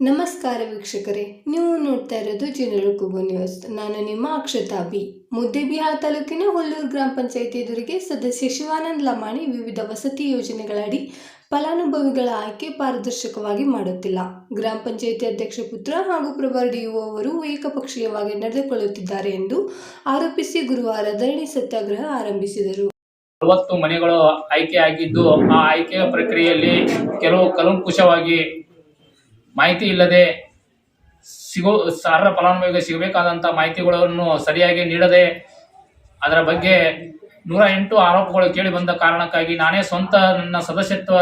ನಮಸ್ಕಾರ ವೀಕ್ಷಕರೇ, ನೀವು ನೋಡ್ತಾ ಇರೋದು ಜನರು ಕುಬು ನ್ಯೂಸ್ ನಾನು ನಿಮ್ಮ ಅಕ್ಷತಾ ಬಿ. ತಾಲೂಕಿನ ಹುಲ್ಲೂರು ಗ್ರಾಮ ಪಂಚಾಯಿತಿ ಎದುರಿಗೆ ಸದಸ್ಯ ಶಿವಾನಂದ್ ಲಮಾಣಿ ವಿವಿಧ ವಸತಿ ಯೋಜನೆಗಳಡಿ ಫಲಾನುಭವಿಗಳ ಆಯ್ಕೆ ಪಾರದರ್ಶಕವಾಗಿ ಮಾಡುತ್ತಿಲ್ಲ. ಗ್ರಾಮ ಪಂಚಾಯಿತಿ ಅಧ್ಯಕ್ಷ ಪುತ್ರ ಹಾಗೂ ಪ್ರಭಾರ ಡಿಒ ಅವರು ಏಕಪಕ್ಷೀಯವಾಗಿ ನಡೆದುಕೊಳ್ಳುತ್ತಿದ್ದಾರೆ ಎಂದು ಆರೋಪಿಸಿ ಗುರುವಾರ ಧರಣಿ ಸತ್ಯಾಗ್ರಹ ಆರಂಭಿಸಿದರು. ಅರವತ್ತು ಮನೆಗಳು ಆಯ್ಕೆ ಆಗಿದ್ದು, ಆ ಆಯ್ಕೆಯ ಪ್ರಕ್ರಿಯೆಯಲ್ಲಿ ಕೆಲವು ಕಲಂಕುಷವಾಗಿ ಮಾಹಿತಿ ಇಲ್ಲದೆ ಸಿಗೋ ಅರ್ಹ ಫಲಾನುಭವಿಗೆ ಸಿಗಬೇಕಾದಂಥ ಮಾಹಿತಿಗಳನ್ನು ಸರಿಯಾಗಿ ನೀಡದೆ ಅದರ ಬಗ್ಗೆ ನೂರ ಎಂಟು ಆರೋಪಗಳು ಕೇಳಿ ಬಂದ ಕಾರಣಕ್ಕಾಗಿ ನಾನೇ ಸ್ವಂತ ನನ್ನ ಸದಸ್ಯತ್ವ,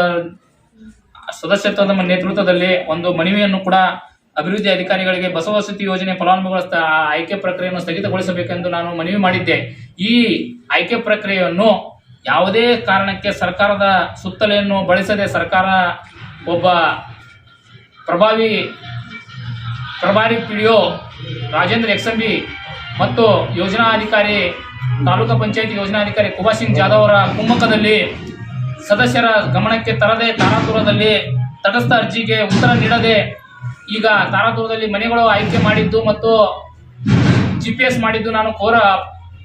ಸದಸ್ಯತ್ವದ ನೇತೃತ್ವದಲ್ಲಿ ಒಂದು ಮನವಿಯನ್ನು ಕೂಡ ಅಭಿವೃದ್ಧಿ ಅಧಿಕಾರಿಗಳಿಗೆ ಬಸವಸತಿ ಯೋಜನೆ ಫಲಾನುಭವಿಗಳ ಆಯ್ಕೆ ಪ್ರಕ್ರಿಯೆಯನ್ನು ಸ್ಥಗಿತಗೊಳಿಸಬೇಕೆಂದು ನಾನು ಮನವಿ ಮಾಡಿದ್ದೆ. ಈ ಆಯ್ಕೆ ಪ್ರಕ್ರಿಯೆಯನ್ನು ಯಾವುದೇ ಕಾರಣಕ್ಕೆ ಸರ್ಕಾರದ ಸುತ್ತಲೆಯನ್ನು ಬಳಸದೆ ಸರ್ಕಾರ ಒಬ್ಬ ಪ್ರಭಾವಿ, ಪ್ರಭಾರಿ ಪಿಡಿಒ ರಾಜೇಂದ್ರ ಎಕ್ಸಂಬಿ ಮತ್ತು ಯೋಜನಾಧಿಕಾರಿ ತಾಲೂಕು ಪಂಚಾಯತ್ ಯೋಜನಾಧಿಕಾರಿ ಕುಬಾ ಸಿಂಗ್ ಜಾಧವ್ ಅವರ ಕುಮ್ಮಕ್ಕದಲ್ಲಿ ಸದಸ್ಯರ ಗಮನಕ್ಕೆ ತರದೆ ತಾರಾಪುರದಲ್ಲಿ ತಟಸ್ಥ ಅರ್ಜಿಗೆ ಉತ್ತರ ನೀಡದೆ ಈಗ ತಾರಾಪುರದಲ್ಲಿ ಮನೆಗಳು ಆಯ್ಕೆ ಮಾಡಿದ್ದು ಮತ್ತು ಜಿ ಪಿ ಎಸ್ ಮಾಡಿದ್ದು ನಾನು ಕೋರ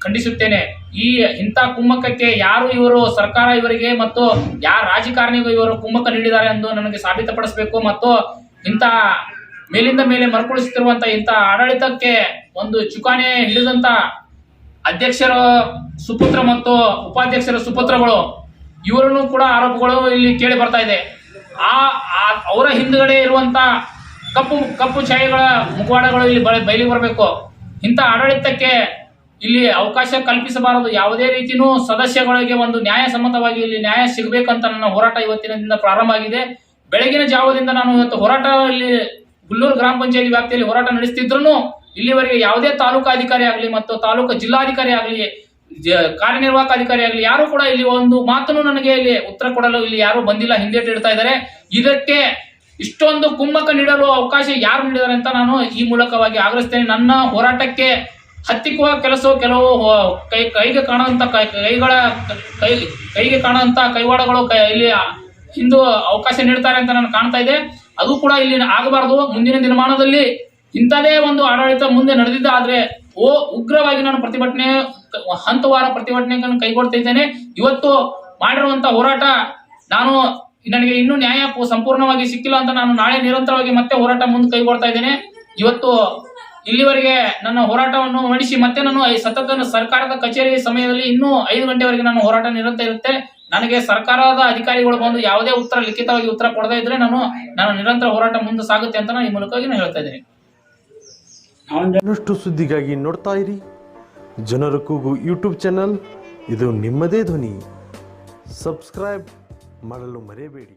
ಖಂಡಿಸುತ್ತೇನೆ. ಈ ಇಂಥ ಕುಮ್ಮಕ್ಕಕ್ಕೆ ಯಾರು ಇವರು? ಸರ್ಕಾರ ಇವರಿಗೆ ಮತ್ತು ಯಾರ ರಾಜಕಾರಣಿಗೂ ಇವರು ಕುಮ್ಮಕ್ಕ ನೀಡಿದ್ದಾರೆ ಎಂದು ನನಗೆ ಸಾಬೀತುಪಡಿಸಬೇಕು ಮತ್ತು ಇಂಥ ಮೇಲಿಂದ ಮೇಲೆ ಮರುಕೊಳಿಸುತ್ತಿರುವಂತ ಇಂಥ ಆಡಳಿತಕ್ಕೆ ಒಂದು ಚುಕಾಣಿ ಹಿಡಿದಂತ ಅಧ್ಯಕ್ಷರ ಸುಪುತ್ರ ಮತ್ತು ಉಪಾಧ್ಯಕ್ಷರ ಸುಪುತ್ರಗಳು, ಇವರನ್ನು ಕೂಡ ಆರೋಪಗಳು ಇಲ್ಲಿ ಕೇಳಿ ಬರ್ತಾ ಇದೆ. ಆ ಅವರ ಹಿಂದುಗಡೆ ಇರುವಂತ ಕಪ್ಪು ಕಪ್ಪು ಛಾಯೆಗಳ ಮುಖವಾಡಗಳು ಇಲ್ಲಿ ಬಯಲಿಗೆ ಬರಬೇಕು. ಇಂಥ ಆಡಳಿತಕ್ಕೆ ಇಲ್ಲಿ ಅವಕಾಶ ಕಲ್ಪಿಸಬಾರದು. ಯಾವುದೇ ರೀತಿಯೂ ಸದಸ್ಯಗಳಿಗೆ ಒಂದು ನ್ಯಾಯಸಮ್ಮತವಾಗಿ ಇಲ್ಲಿ ನ್ಯಾಯ ಸಿಗಬೇಕಂತ ನನ್ನ ಹೋರಾಟ ಇವತ್ತಿನದಿಂದ ಪ್ರಾರಂಭ ಆಗಿದೆ. ಬೆಳಗಿನ ಜಾವದಿಂದ ನಾನು ಇವತ್ತು ಹೋರಾಟ ಇಲ್ಲಿ ಗುಲ್ಲೂರು ಗ್ರಾಮ ಪಂಚಾಯತಿ ವ್ಯಾಪ್ತಿಯಲ್ಲಿ ಹೋರಾಟ ನಡೆಸ್ತಿದ್ರು ಇಲ್ಲಿವರೆಗೆ ಯಾವುದೇ ತಾಲೂಕಾ ಅಧಿಕಾರಿ ಆಗಲಿ ಮತ್ತು ತಾಲೂಕು ಜಿಲ್ಲಾಧಿಕಾರಿ ಆಗಲಿ ಕಾರ್ಯನಿರ್ವಾಹಕ ಅಧಿಕಾರಿ ಆಗಲಿ, ಯಾರು ಕೂಡ ಇಲ್ಲಿ ಒಂದು ಮಾತನ್ನು ನನಗೆ ಇಲ್ಲಿ ಉತ್ತರ ಕೊಡಲು ಇಲ್ಲಿ ಯಾರು ಬಂದಿಲ್ಲ ಹಿಂದೇಟಿಡ್ತಾ ಇದ್ದಾರೆ. ಇದಕ್ಕೆ ಇಷ್ಟೊಂದು ಕುಮ್ಮಕ್ಕ ನೀಡಲು ಅವಕಾಶ ಯಾರು ನೀಡಿದ್ದಾರೆ ಅಂತ ನಾನು ಈ ಮೂಲಕವಾಗಿ ಆಗ್ರಹಿಸ್ತೇನೆ. ನನ್ನ ಹೋರಾಟಕ್ಕೆ ಹತ್ತಿಕ್ಕುವ ಕೆಲಸ ಕೆಲವು ಕೈ, ಕೈಗೆ ಕಾಣುವಂತ ಕೈ, ಕೈಗಳ, ಕೈ, ಕೈಗೆ ಕಾಣುವಂತ ಕೈವಾಡಗಳು ಇಲ್ಲಿ ಹಿಂದೂ ಅವಕಾಶ ನೀಡ್ತಾರೆ ಅಂತ ನಾನು ಕಾಣ್ತಾ ಇದೆ. ಅದು ಕೂಡ ಇಲ್ಲಿ ಆಗಬಾರದು. ಮುಂದಿನ ದಿನಮಾನದಲ್ಲಿ ಇಂಥದೇ ಒಂದು ಆಡಳಿತ ಮುಂದೆ ನಡೆದಿದ್ದ ಆದ್ರೆ, ಓ, ಉಗ್ರವಾಗಿ ನಾನು ಪ್ರತಿಭಟನೆ ಹಂತವಾರ ಪ್ರತಿಭಟನೆಗಳನ್ನು ಕೈಗೊಳ್ತಾ ಇದ್ದೇನೆ. ಇವತ್ತು ಮಾಡಿರುವಂತಹ ಹೋರಾಟ ನಾನು, ನನಗೆ ಇನ್ನೂ ನ್ಯಾಯ ಸಂಪೂರ್ಣವಾಗಿ ಸಿಕ್ಕಿಲ್ಲ ಅಂತ ನಾನು ನಾಳೆ ನಿರಂತರವಾಗಿ ಮತ್ತೆ ಹೋರಾಟ ಮುಂದೆ ಕೈಗೊಳ್ತಾ ಇದ್ದೇನೆ. ಇವತ್ತು ಇಲ್ಲಿವರೆಗೆ ನನ್ನ ಹೋರಾಟವನ್ನು ಮಣಿಸಿ ಮತ್ತೆ ನಾನು ಸತತ ಸರ್ಕಾರದ ಕಚೇರಿ ಸಮಯದಲ್ಲಿ ಇನ್ನೂ ಐದು ಗಂಟೆವರೆಗೆ ನಾನು ಹೋರಾಟ ನಿರಂತರ ಇರುತ್ತೆ. ನನಗೆ ಸರ್ಕಾರದ ಅಧಿಕಾರಿಗಳು ಬಂದು ಯಾವುದೇ ಉತ್ತರ, ಲಿಖಿತವಾಗಿ ಉತ್ತರ ಕೊಡದೇ ಇದ್ರೆ ನಾನು ನಾನು ನಿರಂತರ ಹೋರಾಟ ಮುಂದೆ ಸಾಗುತ್ತೆ ಅಂತ ನಾನು ಈ ಮೂಲಕವಾಗಿ ನಾನು ಹೇಳ್ತಾ ಇದ್ದೀನಿ. ಇನ್ನಷ್ಟು ಸುದ್ದಿಗಾಗಿ ನೋಡ್ತಾ ಇರಿ. ಜನರ ಕೂಗು ಯೂಟ್ಯೂಬ್ ಚಾನಲ್. ಇದು ನಿಮ್ಮದೇ ಧ್ವನಿ. ಸಬ್ಸ್ಕ್ರೈಬ್ ಮಾಡಲು ಮರೆಯಬೇಡಿ.